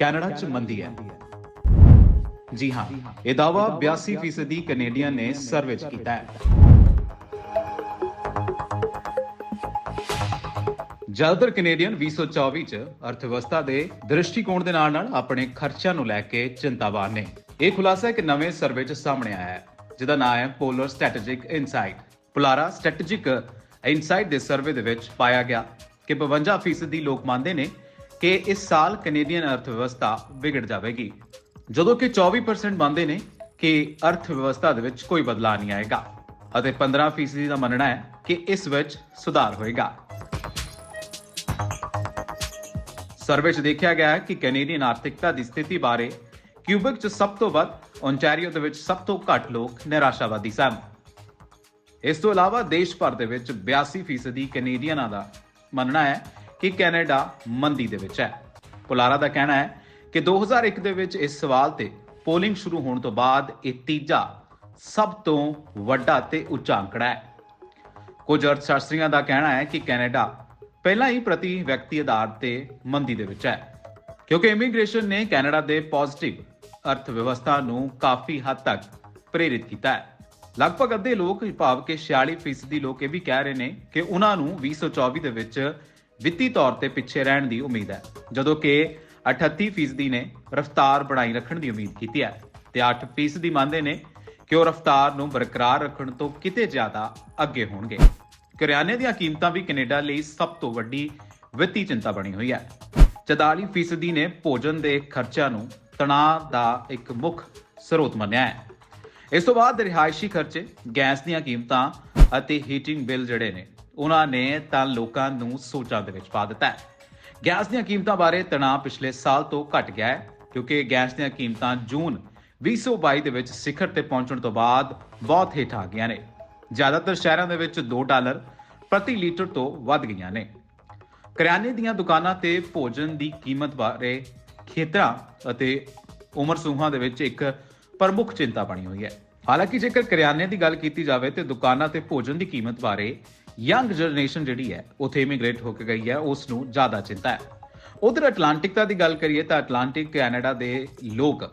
Canada 'ਚ ਮੰਦੀ ਹੈ। ਜੀ ਹਾਂ, ਇਹ ਦਾਵਾ 82% ਕੈਨੇਡੀਅਨ ਨੇ ਸਰਵੇ 'ਚ ਕੀਤਾ ਹੈ। ਜ਼ਿਆਦਾਤਰ ਕੈਨੇਡੀਅਨ 2024 ਚ ਅਰਥਵਿਵਸਥਾ ਦੇ ਦ੍ਰਿਸ਼ਟੀਕੋਣ ਦੇ ਨਾਲ ਨਾਲ ਆਪਣੇ ਖਰਚਿਆਂ ਨੂੰ ਲੈ ਕੇ ਚਿੰਤਾਵਾਨ ਨੇ। ਇਹ ਖੁਲਾਸਾ ਇੱਕ ਨਵੇਂ ਸਰਵੇ 'ਚ ਸਾਹਮਣੇ ਆਇਆ ਹੈ, ਜਿਹਦਾ ਨਾਮ ਹੈ Pollara Strategic Insight Pollara Strategic Insight ਦੇ ਸਰਵੇ ਦੇ ਵਿੱਚ ਪਾਇਆ ਗਿਆ ਕਿ 52% ਲੋਕ ਮੰਨਦੇ ਨੇ ਕਿ ਇਸ ਸਾਲ ਕੈਨੇਡੀਅਨ ਅਰਥਵਿਵਸਥਾ ਵਿਗੜ ਜਾਵੇਗੀ। ਜਦੋਂ ਕਿ 24% ਮੰਨਦੇ ਨੇ ਕਿ ਅਰਥ ਵਿਵਸਥਾ ਦੇ ਵਿੱਚ ਕੋਈ ਬਦਲਾਅ ਨਹੀਂ ਆਏਗਾ ਅਤੇ 15% ਦਾ ਮੰਨਣਾ ਹੈ ਕਿ ਇਸ ਵਿੱਚ ਸੁਧਾਰ ਹੋਏਗਾ। ਸਰਵੇ 'ਚ ਦੇਖਿਆ ਗਿਆ ਹੈ ਕਿ ਕੈਨੇਡੀਅਨ ਆਰਥਿਕਤਾ ਦੀ ਸਥਿਤੀ ਬਾਰੇ ਕਿਊਬਿਕ 'ਚ ਸਭ ਤੋਂ ਵੱਧ, ਓਨਟਾਰੀਓ ਦੇ ਵਿੱਚ ਸਭ ਤੋਂ ਘੱਟ ਲੋਕ ਨਿਰਾਸ਼ਾਵਾਦੀ ਸਨ। ਇਸ ਤੋਂ ਇਲਾਵਾ ਦੇਸ਼ ਭਰ ਦੇ ਵਿੱਚ 82% ਕੈਨੇਡੀਅਨਾਂ ਦਾ ਮੰਨਣਾ ਹੈ ਕਿ ਕੈਨੇਡਾ ਮੰਦੀ ਦੇ ਵਿੱਚ ਹੈ। ਪੁਲਾਰਾ ਦਾ ਕਹਿਣਾ ਹੈ ਕਿ 2001 ਦੇ ਵਿੱਚ ਇਸ ਸਵਾਲ ਤੇ ਪੋਲਿੰਗ ਸ਼ੁਰੂ ਹੋਣ ਤੋਂ ਬਾਅਦ ਇਹ ਤੀਜਾ ਸਭ ਤੋਂ ਵੱਡਾ ਤੇ ਉੱਚਾ ਅੰਕੜਾ ਹੈ। ਕੁਝ ਅਰਥਸ਼ਾਸਤਰੀਆਂ ਦਾ ਕਹਿਣਾ ਹੈ ਕਿ ਕੈਨੇਡਾ ਪਹਿਲਾਂ ਹੀ ਪ੍ਰਤੀ ਵਿਅਕਤੀ ਆਧਾਰ ਤੇ ਮੰਦੀ ਦੇ ਵਿੱਚ ਹੈ, ਕਿਉਂਕਿ ਇਮੀਗ੍ਰੇਸ਼ਨ ਨੇ ਕੈਨੇਡਾ ਦੇ ਪੋਜ਼ਿਟਿਵ ਅਰਥ ਵਿਵਸਥਾ ਨੂੰ ਕਾਫੀ ਹੱਦ ਤੱਕ ਪ੍ਰੇਰਿਤ ਕੀਤਾ ਹੈ। ਲਗਭਗ ਅੱਧੇ ਲੋਕ, ਭਾਵ ਕਿ 46% ਲੋਕ ਇਹ ਵੀ ਕਹਿ ਰਹੇ ਨੇ ਕਿ ਉਹਨਾਂ ਨੂੰ 2024 ਦੇ ਵਿੱਚ ਵਿੱਤੀ ਤੌਰ ਤੇ ਪਿੱਛੇ ਰਹਿਣ ਦੀ ਉਮੀਦ ਹੈ, ਜਦੋਂ ਕਿ 38% ਨੇ ਰਫ਼ਤਾਰ ਬਣਾਈ ਰੱਖਣ ਦੀ ਉਮੀਦ ਕੀਤੀ ਹੈ ਤੇ 8% ਮੰਨਦੇ ਨੇ ਕਿ ਉਹ ਰਫ਼ਤਾਰ ਨੂੰ ਬਰਕਰਾਰ ਰੱਖਣ ਤੋਂ ਕਿਤੇ ਜ਼ਿਆਦਾ ਅੱਗੇ ਹੋਣਗੇ। ਕਰਿਆਨੇ ਦੀਆਂ ਕੀਮਤਾਂ ਵੀ ਕੈਨੇਡਾ ਲਈ ਸਭ ਤੋਂ ਵੱਡੀ ਵਿੱਤੀ ਚਿੰਤਾ ਬਣੀ ਹੋਈ ਹੈ। 44% ਨੇ ਭੋਜਨ ਦੇ ਖਰਚਿਆਂ ਨੂੰ ਤਣਾਅ ਦਾ ਇੱਕ ਮੁੱਖ ਸਰੋਤ ਮੰਨਿਆ ਹੈ। ਇਸ ਤੋਂ ਬਾਅਦ ਰਿਹਾਇਸ਼ੀ ਖਰਚੇ, ਗੈਸ ਦੀਆਂ ਕੀਮਤਾਂ ਅਤੇ ਹੀਟਿੰਗ ਬਿੱਲ ਜਿਹੜੇ ਨੇ, ਉਹਨਾਂ ਨੇ ਤਾਂ ਲੋਕਾਂ ਨੂੰ ਸੋਚਾਂ ਦੇ ਵਿੱਚ ਪਾ ਦਿੱਤਾ ਹੈ। ਗੈਸ ਦੀਆਂ ਕੀਮਤਾਂ ਬਾਰੇ ਤਣਾਅ ਪਿਛਲੇ ਸਾਲ ਤੋਂ ਘਟ ਗਿਆ ਹੈ, ਕਿਉਂਕਿ ਗੈਸ ਦੀਆਂ ਕੀਮਤਾਂ ਜੂਨ 2022 ਦੇ ਵਿੱਚ ਸਿਖਰ ਤੇ ਪਹੁੰਚਣ ਤੋਂ ਬਾਅਦ ਬਹੁਤ ਹੇਠ ਆ ਗਈਆਂ ਨੇ। ਜ਼ਿਆਦਾਤਰ ਸ਼ਹਿਰਾਂ ਦੇ ਵਿੱਚ 2 ਡਾਲਰ ਪ੍ਰਤੀ ਲੀਟਰ ਤੋਂ ਵੱਧ ਗਈਆਂ ਨੇ। ਕਰਿਆਨੇ ਦੀਆਂ ਦੁਕਾਨਾਂ ਤੇ ਭੋਜਨ ਦੀ ਕੀਮਤ ਬਾਰੇ ਖੇਤਰਾਂ ਅਤੇ ਉਮਰ ਸਮੂਹਾਂ ਦੇ ਵਿੱਚ ਇੱਕ ਪ੍ਰਮੁੱਖ ਚਿੰਤਾ ਬਣੀ ਹੋਈ ਹੈ। ਹਾਲਾਂਕਿ ਜੇਕਰ ਕਰਿਆਨੇ ਦੀ ਗੱਲ ਕੀਤੀ ਜਾਵੇ ਤੇ ਦੁਕਾਨਾਂ ਤੇ ਭੋਜਨ ਦੀ ਕੀਮਤ ਬਾਰੇ ਯੰਗ ਜਨਰੇਸ਼ਨ ਜਿਹੜੀ ਹੈ, ਉੱਥੇ ਇਮੀਗ੍ਰੇਟ ਹੋ ਕੇ ਗਈ ਹੈ ਉਸ ਨੂੰ ਜ਼ਿਆਦਾ ਚਿੰਤਾ ਹੈ। ਉਧਰ ਅਟਲਾਂਟਿਕਤਾ ਦੀ ਗੱਲ ਕਰੀਏ ਤਾਂ ਅਟਲਾਂਟਿਕ ਕੈਨੇਡਾ ਦੇ ਲੋਕ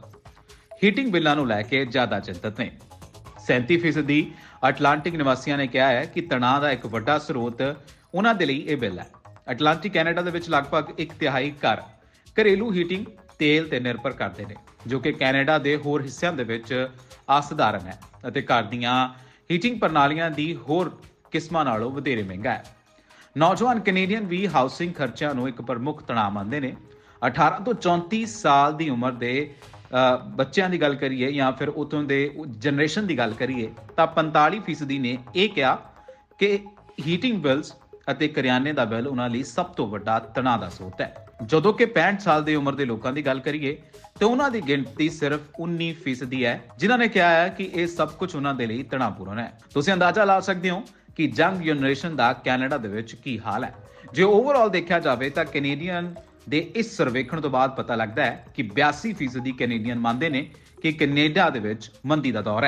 ਹੀਟਿੰਗ ਬਿੱਲਾਂ ਨੂੰ ਲੈ ਕੇ ਜ਼ਿਆਦਾ ਚਿੰਤਤ ਨੇ। 37% ਅਟਲਾਂਟਿਕ ਨਿਵਾਸੀਆਂ ਨੇ ਕਿਹਾ ਹੈ ਕਿ ਤਣਾਅ ਦਾ ਇੱਕ ਵੱਡਾ ਸਰੋਤ ਉਹਨਾਂ ਦੇ ਲਈ ਇਹ ਬਿੱਲ ਹੈ। ਅਟਲਾਂਟਿਕ ਕੈਨੇਡਾ ਦੇ ਵਿੱਚ ਲਗਭਗ ਇੱਕ ਤਿਹਾਈ ਘਰ ਘਰੇਲੂ ਹੀਟਿੰਗ ਤੇਲ ਤੇ ਨਿਰਭਰ ਕਰਦੇ ਨੇ, ਜੋ ਕਿ ਕੈਨੇਡਾ ਦੇ ਹੋਰ ਹਿੱਸਿਆਂ ਦੇ ਵਿੱਚ ਅਸਧਾਰਨ ਹੈ ਅਤੇ ਘਰ ਦੀਆਂ ਹੀਟਿੰਗ ਪ੍ਰਣਾਲੀਆਂ ਦੀ ਹੋਰ ਕਿਸਮਾਂ ਨਾਲੋਂ ਵਧੇਰੇ ਮਹਿੰਗਾ ਹੈ। ਨੌਜਵਾਨ ਕੈਨੇਡੀਅਨ ਵੀ ਹਾਊਸਿੰਗ ਖਰਚਿਆਂ ਨੂੰ ਇੱਕ ਪ੍ਰਮੁੱਖ ਤਣਾਅ ਮੰਨਦੇ ਨੇ। 18 ਤੋਂ 34 ਸਾਲ ਦੀ ਉਮਰ ਦੇ ਬੱਚਿਆਂ ਦੀ ਗੱਲ ਕਰੀਏ ਜਾਂ ਫਿਰ ਉਤੋਂ ਦੇ ਜਨਰੇਸ਼ਨ ਦੀ ਗੱਲ ਕਰੀਏ, ਤਾਂ 45% ਨੇ ਇਹ ਕਿਹਾ ਕਿ ਹੀਟਿੰਗ ਬਿਲਸ ਅਤੇ ਕਰਿਆਨੇ ਦਾ ਬਿੱਲ ਉਹਨਾਂ ਲਈ ਸਭ ਤੋਂ ਵੱਡਾ ਤਣਾਅ ਦਾ ਸੋਤ ਹੈ। ਜਦੋਂ ਕਿ 65 ਸਾਲ ਦੀ ਉਮਰ ਦੇ ਲੋਕਾਂ ਦੀ ਗੱਲ ਕਰੀਏ, ਤੇ ਉਹਨਾਂ ਦੀ ਗਿਣਤੀ ਸਿਰਫ 19% ਹੈ, ਜਿਨ੍ਹਾਂ ਨੇ ਕਿਹਾ ਹੈ ਕਿ ਇਹ ਸਭ ਕੁਝ ਉਹਨਾਂ ਦੇ ਲਈ ਤਣਾਅਪੂਰਨ ਹੈ। ਤੁਸੀਂ ਅੰਦਾਜ਼ਾ ਲਾ ਸਕਦੇ ਹੋ ਕਿ ਜੰਗ ਜਨਰੇਸ਼ਨ ਦਾ ਕੈਨੇਡਾ ਦੇ ਵਿੱਚ ਕੀ ਹਾਲ ਹੈ? ਜੇ ਓਵਰਆਲ ਦੇਖਿਆ ਜਾਵੇ ਤਾਂ ਕੈਨੇਡੀਅਨ ਦੇ ਇਸ ਸਰਵੇਖਣ ਤੋਂ ਬਾਅਦ ਪਤਾ ਲੱਗਦਾ ਹੈ ਕਿ 82% ਕੈਨੇਡੀਅਨ ਮੰਨਦੇ ਨੇ ਕਿ ਕੈਨੇਡਾ ਦੇ ਵਿੱਚ ਮੰਦੀ ਦਾ ਦੌਰ ਹੈ।